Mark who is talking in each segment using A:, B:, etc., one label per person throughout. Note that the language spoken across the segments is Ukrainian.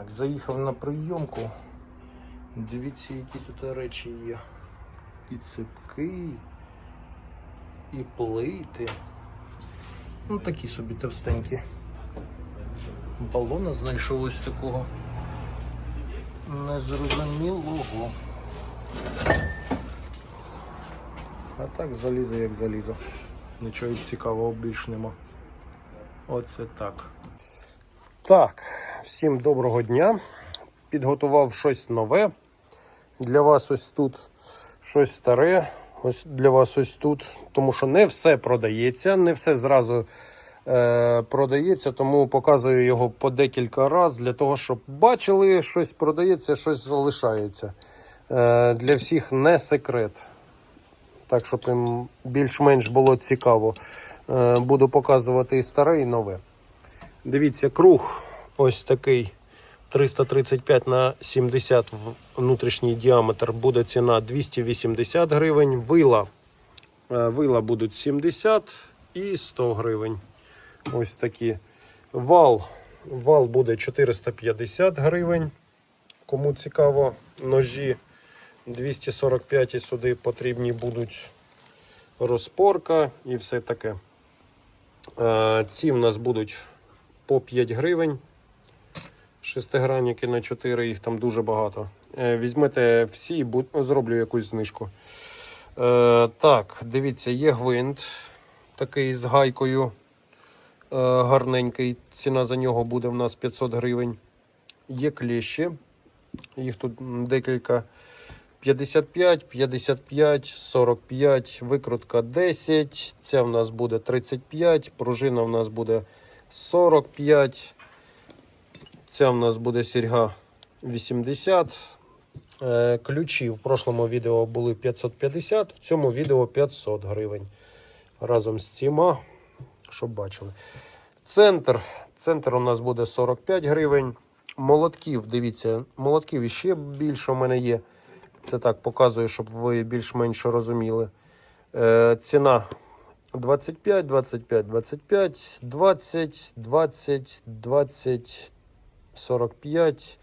A: Так, заїхав на прийомку. Дивіться, які тут речі є. І ципки, і плити. Ну такі собі товстенькі. Балона знайшов такого незрозумілого. А так залізо як залізо. Нічого цікавого більш нема. Оце так. Так, всім доброго дня. Підготував щось нове. Для вас ось тут щось старе. Ось для вас ось тут. Тому що не все продається, не все зразу е, продається, тому показую його по декілька разів для того, щоб бачили, щось продається, щось залишається. Е, для всіх не секрет. Так, щоб їм більш-менш було цікаво. Е, буду показувати і старе, і нове. Дивіться, круг ось такий 335 на 70 внутрішній діаметр буде ціна 280 гривень. Вила, е, вила будуть 70 і 100 гривень. Ось такі. Вал, вал буде 450 гривень. Кому цікаво, ножі 245 і сюди потрібні будуть розпорка і все таке. Е, Ці в нас будуть по 5 гривень. Шестигранники на 4, їх там дуже багато. Е, Візьмете всі і зроблю якусь знижку. Е, так, дивіться, є гвинт такий з гайкою е, гарненький. Ціна за нього буде в нас 500 гривень. Є клещі. Їх тут декілька. 55, 55, 45, викрутка 10. Ця в нас буде 35, пружина в нас буде 45. Ця в нас буде серьга 80. Е, Ключі в прошлому відео були 550, в цьому відео 500 гривень. Разом з цими, щоб бачили. Центр. Центр у нас буде 45 гривень. Молотків, дивіться, молотків іще більше у мене є. Це так показую, щоб ви більш-менш розуміли. Е, ціна 25, 25, 25, 20, 20, 20, 45,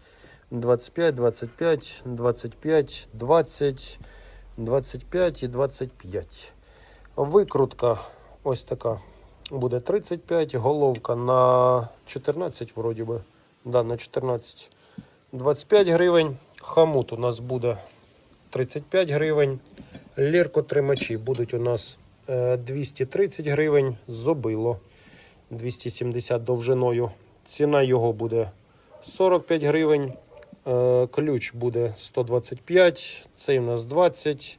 A: 25, 25, 25, 20, 25 і 25. Викрутка ось така буде 35, головка на 14, вроді би. Да, на 14. 25 гривень. Хамут у нас буде 35 гривень. Ліркотримачі будуть у нас е, 230 гривень. Зобило 270 довжиною. Ціна його буде 45 гривень. Е, Ключ буде 125, цей у нас 20.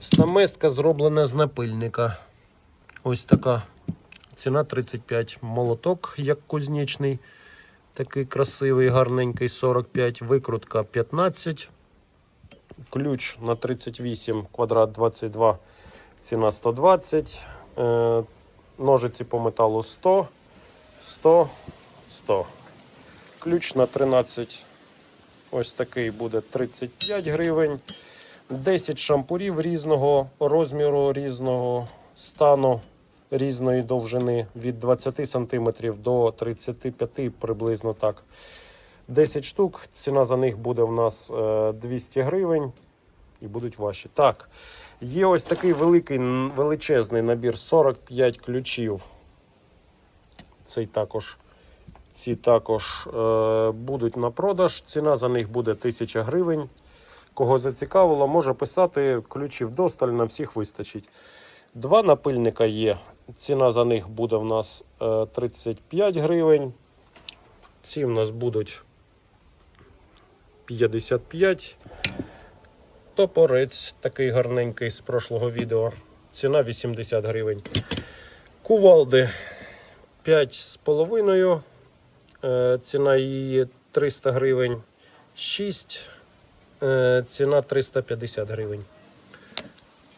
A: Стаместка зроблена з напильника. Ось така ціна 35. Молоток, як кузнечний. Такий красивий, гарненький 45. Викрутка 15. Ключ на 38, квадрат 22, ціна 120. Е, ножиці по металу 100, 100, 100. Ключ на 13. Ось такий буде 35 гривень. 10 шампурів різного розміру, різного стану, різної довжини від 20 см до 35 приблизно так. 10 штук. Ціна за них буде в нас е, 200 гривень і будуть ваші. Так, є ось такий великий величезний набір 45 ключів. Цей також. Ці також е, будуть на продаж. Ціна за них буде 1000 гривень. Кого зацікавило, може писати ключів досталь, на всіх вистачить. Два напильника є. Ціна за них буде в нас е, 35 гривень. Ці в нас будуть 55. Топорець такий гарненький з прошлого відео. Ціна 80 гривень. Кувалди 5,5. Е, Ціна її 300 гривень. 6. Е, Ціна 350 гривень.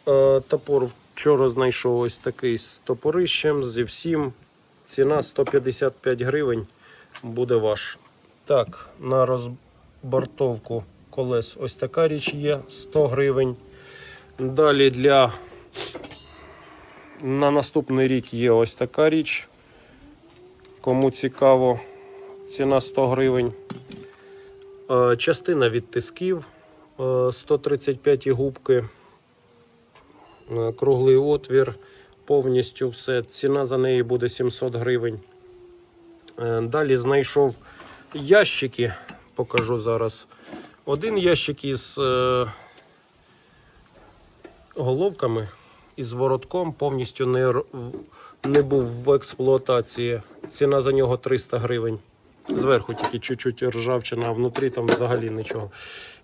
A: Е, Топор вчора знайшов ось такий з топорищем, зі всім. Ціна 155 гривень. Буде ваш. Так, на розбортовку колес ось така річ є 100 гривень. Далі для на наступний рік є ось така річ. Кому цікаво, ціна 100 гривень. Е, Частина від тисків е, 135 губки, Е, круглий отвір, повністю все. Ціна за неї буде 700 гривень. Е, Далі знайшов ящики, покажу зараз. Один ящик із е, головками із воротком повністю не, не був в експлуатації. Ціна за нього 300 гривень. Зверху тільки чуть-чуть ржавчина, а внутрі там взагалі нічого.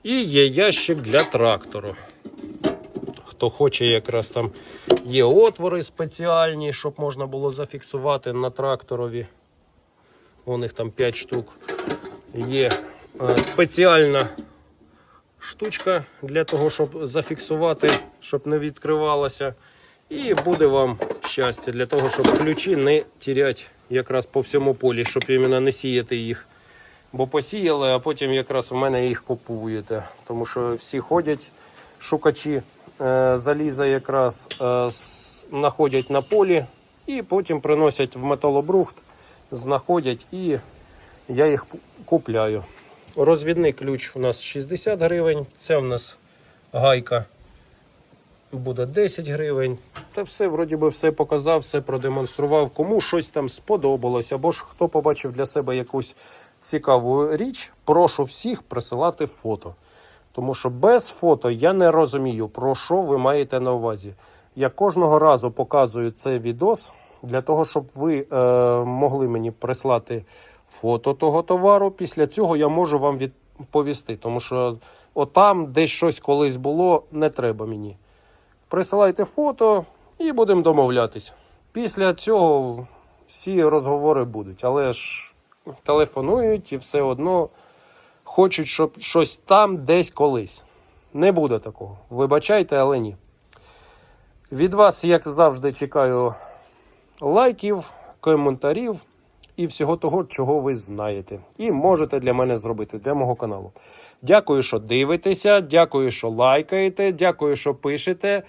A: І є ящик для трактору. Хто хоче, якраз там є отвори спеціальні, щоб можна було зафіксувати на тракторові. У них там 5 штук. Є е, спеціальна штучка для того, щоб зафіксувати, щоб не відкривалося. І буде вам щастя для того, щоб ключі не тіряти якраз по всьому полі, щоб іменно не сіяти їх. Бо посіяли, а потім якраз у мене їх купуєте. Тому що всі ходять, шукачі е, заліза якраз е, знаходять на полі і потім приносять в металобрухт, знаходять і я їх купляю. Розвідний ключ у нас 60 гривень, це у нас гайка буде 10 гривень. Та все, вроді би, все показав, все продемонстрував. Кому щось там сподобалось, або ж хто побачив для себе якусь цікаву річ, прошу всіх присилати фото. Тому що без фото я не розумію, про що ви маєте на увазі. Я кожного разу показую цей відос для того, щоб ви е, могли мені прислати фото того товару. Після цього я можу вам відповісти. Тому що отам десь щось колись було, не треба мені. Присилайте фото і будемо домовлятись. Після цього всі розговори будуть, але ж телефонують і все одно хочуть, щоб щось там десь колись. Не буде такого. Вибачайте, але ні. Від вас, як завжди, чекаю лайків, коментарів і всього того, чого ви знаєте. І можете для мене зробити, для мого каналу. Дякую, що дивитеся, дякую, що лайкаєте, дякую, що пишете.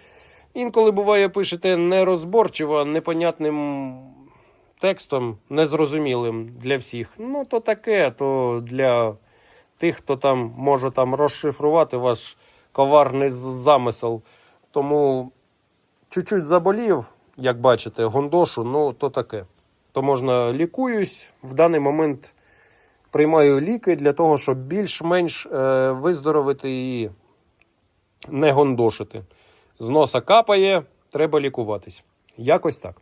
A: Інколи буває, пишете нерозборчиво, непонятним текстом, незрозумілим для всіх. Ну, то таке, то для тих, хто там може там розшифрувати ваш коварний замисел. Тому чуть-чуть заболів, як бачите, гондошу, ну то таке. То можна лікуюсь. В даний момент приймаю ліки для того, щоб більш-менш е, виздоровити і не гондошити. З носа капає, треба лікуватись. Якось так.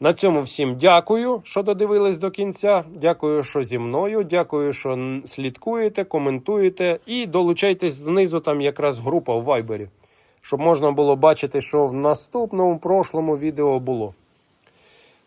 A: На цьому всім дякую, що додивились до кінця. Дякую, що зі мною. Дякую, що слідкуєте, коментуєте і долучайтесь знизу. Там якраз група в Вайбері, щоб можна було бачити, що в наступному прошлому відео було.